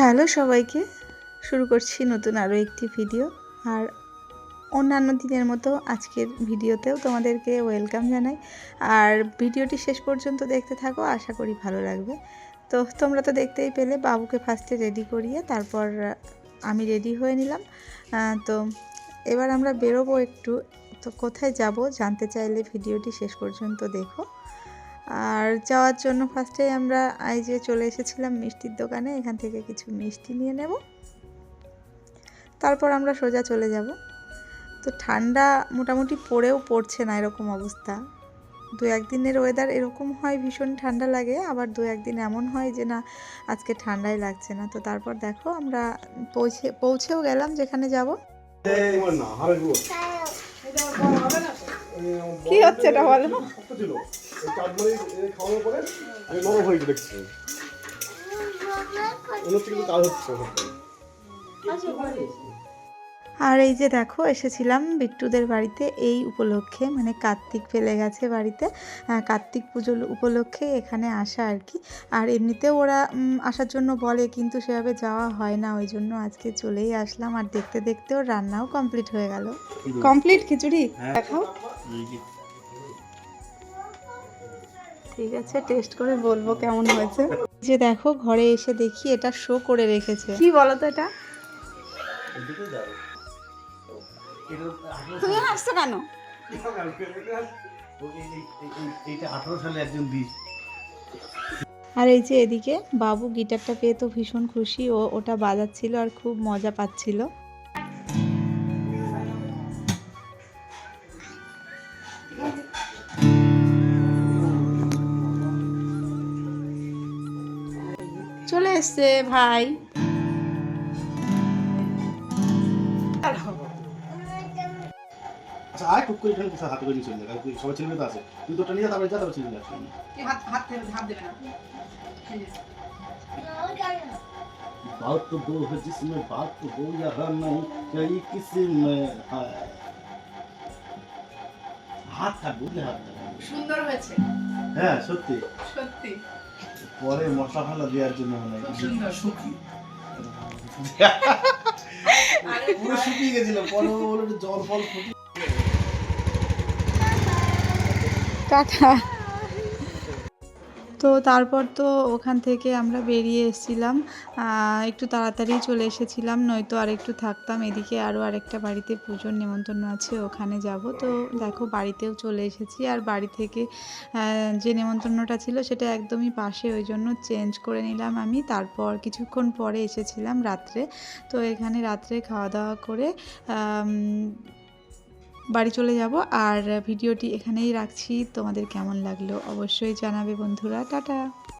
Hello সবাইকে, শুরু করছি নতুন আরও একটি ভিডিও আর অন্যান্য দিনের মতো আজকের ভিডিওতেও তোমাদেরকে ওয়েলকাম জানাই। আর ভিডিওটি শেষ পর্যন্ত দেখতে থাকো, আশা করি ভালো লাগবে। তো তোমরা তো দেখতেই পেলে, বাবুকে ফার্স্টে রেডি করিয়ে তারপর আমি রেডি হয়ে নিলাম। তো এবার আমরা বেরোবো একটু। তো কোথায় যাব জানতে চাইলে ভিডিওটি শেষ পর্যন্ত দেখো। আর যাওয়ার জন্য ফার্স্টে আমরা এই যে চলে এসেছিলাম মিষ্টির দোকানে এখান থেকে কিছু মিষ্টি নিয়ে নেব। তারপর আমরা সোজা চলে যাব। তো ঠান্ডা মোটামুটি পড়েও পড়ছে না এরকম অবস্থা। দু একদিনের ওয়েদার এরকম হয় ভীষণ ঠান্ডা লাগে আবার দু একদিন এমন হয় যে না আজকে ঠান্ডাই লাগছে না। তো তারপর দেখো আমরা পৌঁছে পৌঁছেও গেলাম যেখানে যাব। কি হচ্ছে এটা বলো? চাটমারি খাওয়ানোর পরে আমি নরম হয়ে গেছে দেখছি কিন্তু কাজ হচ্ছে আর এই যে দেখো এসেছিলাম বিট্টুদের বাড়িতে এই উপলক্ষে মানে কার্তিক ফেলে গেছে বাড়িতে। কার্তিক পুজো উপলক্ষে এখানে আসা আর কি। আর এমনিতেও ওরা আসার জন্য বলে কিন্তু সেভাবে যাওয়া হয় না ওই জন্য আজকে চলেই আসলাম। আর দেখতে দেখতেও রান্নাও কমপ্লিট হয়ে গেল। কমপ্লিট খিচুড়ি? দেখাও। ঠিক আছে টেস্ট করে বলব কেমন হয়েছে। যে দেখো ঘরে এসে দেখি এটা শো করে রেখেছে। কি বলো তো এটা? তুমি হাসছো কেন? আর এই যে এদিকে বাবু গিটারটা পেয়ে তো ভীষণ খুশি ও ওটা বাজাচ্ছিল আর খুব মজা পাচ্ছিল। এসছে ভাই আচ্ছা আয় টুক করে এখানে কোথায় হাতে করে নিয়ে চলে যাবে সবাই ছেলে মেয়ে তো আছে তুই তোটা নিয়ে যা তারপরে যা তারপরে ছেলে নিয়ে আসবি बात तो दो है जिसमें बात तो हो या नहीं कई किसी में है হাত কাট বুঝলে হাত কাট সুন্দর হয়েছে হ্যাঁ সত্যি সত্যি পরে মশলা ফেলা দেওয়ার জন্য মানে হয় শুকি পুরো শুকিয়ে গেছিল পরে জল ফল ফুটি টাটা। তো তারপর তো ওখান থেকে আমরা বেরিয়ে এসেছিলাম। একটু তাড়াতাড়ি চলে এসেছিলাম, নয়তো আর একটু থাকতাম। এদিকে আরও আরেকটা বাড়িতে পুজোর নেমন্তন্ন আছে, ওখানে যাব। তো দেখো বাড়িতেও চলে এসেছি। আর বাড়ি থেকে যে নেমন্তন্নটা ছিল সেটা একদমই পাশে, ওই জন্য চেঞ্জ করে নিলাম আমি। তারপর কিছুক্ষণ পরে এসেছিলাম রাত্রে। তো এখানে রাত্রে খাওয়া দাওয়া করে বাড়ি চলে যাব। আর ভিডিওটি এখানেই রাখছি। তোমাদের কেমন লাগল অবশ্যই জানাবে বন্ধুরা। টাটা।